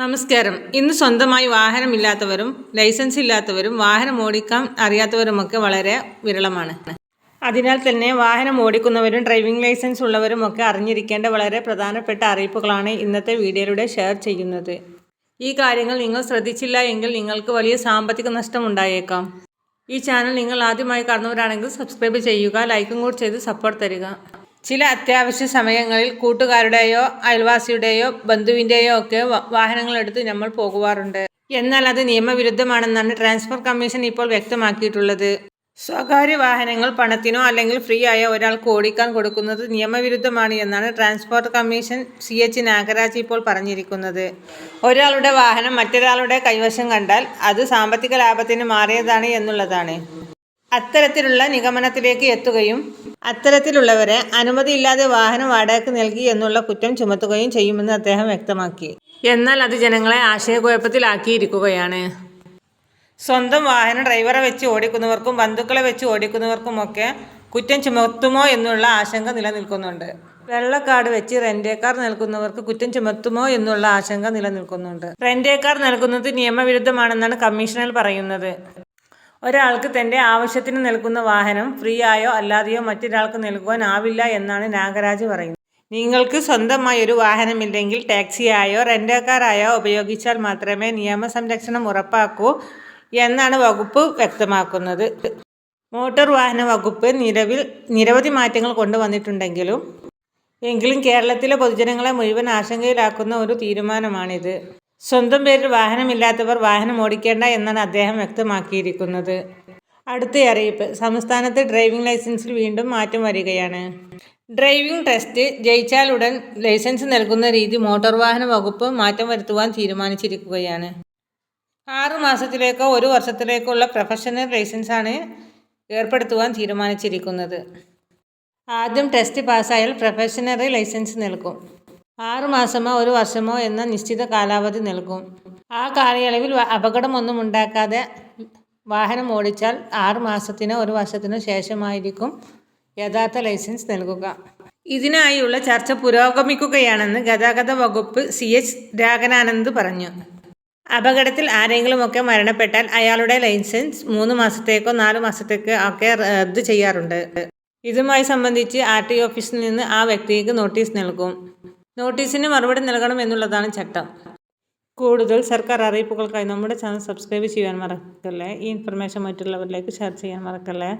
നമസ്കാരം. ഇന്ന് സ്വന്തമായി വാഹനമില്ലാത്തവരും ലൈസൻസ് ഇല്ലാത്തവരും വാഹനം ഓടിക്കാൻ അറിയാത്തവരുമൊക്കെ വളരെ വിരളമാണ്. അതിനാൽ തന്നെ വാഹനം ഓടിക്കുന്നവരും ഡ്രൈവിംഗ് ലൈസൻസ് ഉള്ളവരും ഒക്കെ അറിഞ്ഞിരിക്കേണ്ട വളരെ പ്രധാനപ്പെട്ട അറിയിപ്പുകളാണ് ഇന്നത്തെ വീഡിയോയിലൂടെ ഷെയർ ചെയ്യുന്നത്. ഈ കാര്യങ്ങൾ നിങ്ങൾ ശ്രദ്ധിച്ചില്ല എങ്കിൽ നിങ്ങൾക്ക് വലിയ സാമ്പത്തിക നഷ്ടം ഉണ്ടായേക്കാം. ഈ ചാനൽ നിങ്ങൾ ആദ്യമായി കാണുന്നവരാണെങ്കിൽ സബ്സ്ക്രൈബ് ചെയ്യുക ലൈക്കും കൂടി ചെയ്ത് സപ്പോർട്ട് തരിക. ചില അത്യാവശ്യ സമയങ്ങളിൽ കൂട്ടുകാരുടെയോ അയൽവാസിയുടെയോ ബന്ധുവിന്റെയോ ഒക്കെ വാഹനങ്ങളെടുത്ത് നമ്മൾ പോകുവാറുണ്ട്. എന്നാൽ അത് നിയമവിരുദ്ധമാണെന്നാണ് ട്രാൻസ്ഫർ കമ്മീഷൻ ഇപ്പോൾ വ്യക്തമാക്കിയിട്ടുള്ളത്. സ്വകാര്യ വാഹനങ്ങൾ പണത്തിനോ അല്ലെങ്കിൽ ഫ്രീ ആയ ഒരാൾക്ക് ഓടിക്കാൻ കൊടുക്കുന്നത് നിയമവിരുദ്ധമാണ് എന്നാണ് transport commission C H Nagaraj ഇപ്പോൾ പറഞ്ഞിരിക്കുന്നത്. ഒരാളുടെ വാഹനം മറ്റൊരാളുടെ കൈവശം കണ്ടാൽ അത് സാമ്പത്തിക ലാഭത്തിന് മാറിയതാണ് എന്നുള്ളതാണ്. അത്തരത്തിലുള്ള നിഗമനത്തിലേക്ക് എത്തുകയും അത്തരത്തിലുള്ളവരെ അനുമതിയില്ലാതെ വാഹനം വാടകയ്ക്ക് നൽകി എന്നുള്ള കുറ്റം ചുമത്തുകയും ചെയ്യുമെന്ന് അദ്ദേഹം വ്യക്തമാക്കി. എന്നാൽ അത് ജനങ്ങളെ ആശയക്കുഴപ്പത്തിലാക്കിയിരിക്കുകയാണ്. സ്വന്തം വാഹനം ഡ്രൈവറെ വെച്ച് ഓടിക്കുന്നവർക്കും ബന്ധുക്കളെ വെച്ച് ഓടിക്കുന്നവർക്കുമൊക്കെ കുറ്റം ചുമത്തുമോ എന്നുള്ള ആശങ്ക നിലനിൽക്കുന്നുണ്ട്. വെള്ളക്കാർഡ് വെച്ച് റെന്റേ കാർ നൽകുന്നവർക്ക് കുറ്റം ചുമത്തുമോ എന്നുള്ള ആശങ്ക നിലനിൽക്കുന്നുണ്ട്. റെന്റേ കാർ നൽകുന്നത് നിയമവിരുദ്ധമാണെന്നാണ് കമ്മീഷണർ പറയുന്നത്. ഒരാൾക്ക് തന്റെ ആവശ്യത്തിന് നൽകുന്ന വാഹനം ഫ്രീ ആയോ അല്ലാതെയോ മറ്റൊരാൾക്ക് നൽകുവാനാവില്ല എന്നാണ് നാഗരാജ് പറയുന്നത്. നിങ്ങൾക്ക് സ്വന്തമായി ഒരു വാഹനമില്ലെങ്കിൽ ടാക്സിയായോ റെന്റേ കാറായോ ഉപയോഗിച്ചാൽ മാത്രമേ നിയമസംരക്ഷണം ഉറപ്പാക്കൂ എന്നാണ് വകുപ്പ് വ്യക്തമാക്കുന്നത്. മോട്ടോർ വാഹന വകുപ്പ് നിലവിൽ നിരവധി മാറ്റങ്ങൾ കൊണ്ടുവന്നിട്ടുണ്ടെങ്കിലും എങ്കിലും കേരളത്തിലെ പൊതുജനങ്ങളെ മുഴുവൻ ആശങ്കയിലാക്കുന്ന ഒരു തീരുമാനമാണിത്. സ്വന്തം പേരിൽ വാഹനമില്ലാത്തവർ വാഹനം ഓടിക്കേണ്ട എന്നാണ് അദ്ദേഹം വ്യക്തമാക്കിയിരിക്കുന്നത്. അടുത്ത അറിയിപ്പ്. സംസ്ഥാനത്ത് ഡ്രൈവിംഗ് ലൈസൻസിൽ വീണ്ടും മാറ്റം വരികയാണ്. ഡ്രൈവിംഗ് ടെസ്റ്റ് ജയിച്ചാലുടൻ ലൈസൻസ് നൽകുന്ന രീതി മോട്ടോർ വാഹന വകുപ്പ് മാറ്റം വരുത്തുവാൻ തീരുമാനിച്ചിരിക്കുകയാണ്. ആറു മാസത്തിലേക്കോ ഒരു വർഷത്തിലേക്കോ ഉള്ള പ്രൊഫഷണൽ ലൈസൻസാണ് ഏർപ്പെടുത്തുവാൻ തീരുമാനിച്ചിരിക്കുന്നത്. ആദ്യം ടെസ്റ്റ് പാസ്സായാൽ പ്രൊഫഷണറി ലൈസൻസ് നൽകും. ആറു മാസമോ ഒരു വർഷമോ എന്ന നിശ്ചിത കാലാവധി നൽകും. ആ കാലയളവിൽ അപകടമൊന്നും ഉണ്ടാക്കാതെ വാഹനം ഓടിച്ചാൽ ആറ് മാസത്തിനോ ഒരു വർഷത്തിനോ ശേഷമായിരിക്കും യഥാർത്ഥ ലൈസൻസ് നൽകുക. ഇതിനായുള്ള ചർച്ച പുരോഗമിക്കുകയാണെന്ന് ഗതാഗത വകുപ്പ് സി എച്ച് രാഗനാനന്ദ് പറഞ്ഞു. അപകടത്തിൽ ആരെങ്കിലുമൊക്കെ മരണപ്പെട്ടാൽ അയാളുടെ ലൈസൻസ് മൂന്ന് മാസത്തേക്കോ നാല് മാസത്തേക്കോ ഒക്കെ റദ്ദ് ചെയ്യാറുണ്ട്. ഇതുമായി സംബന്ധിച്ച് ആർ ടി ഓഫീസിൽ നിന്ന് ആ വ്യക്തിക്ക് നോട്ടീസ് നൽകും. നോട്ടീസിന് മറുപടി നൽകണം എന്നുള്ളതാണ് ചട്ടം. കൂടുതൽ സർക്കാർ അറിയിപ്പുകൾക്കായി നമ്മുടെ ചാനൽ സബ്സ്ക്രൈബ് ചെയ്യാൻ മറക്കല്ലേ? ഈ ഇൻഫർമേഷൻ മറ്റുള്ളവരിലേക്ക് ഷെയർ ചെയ്യാൻ മറക്കല്ലേ?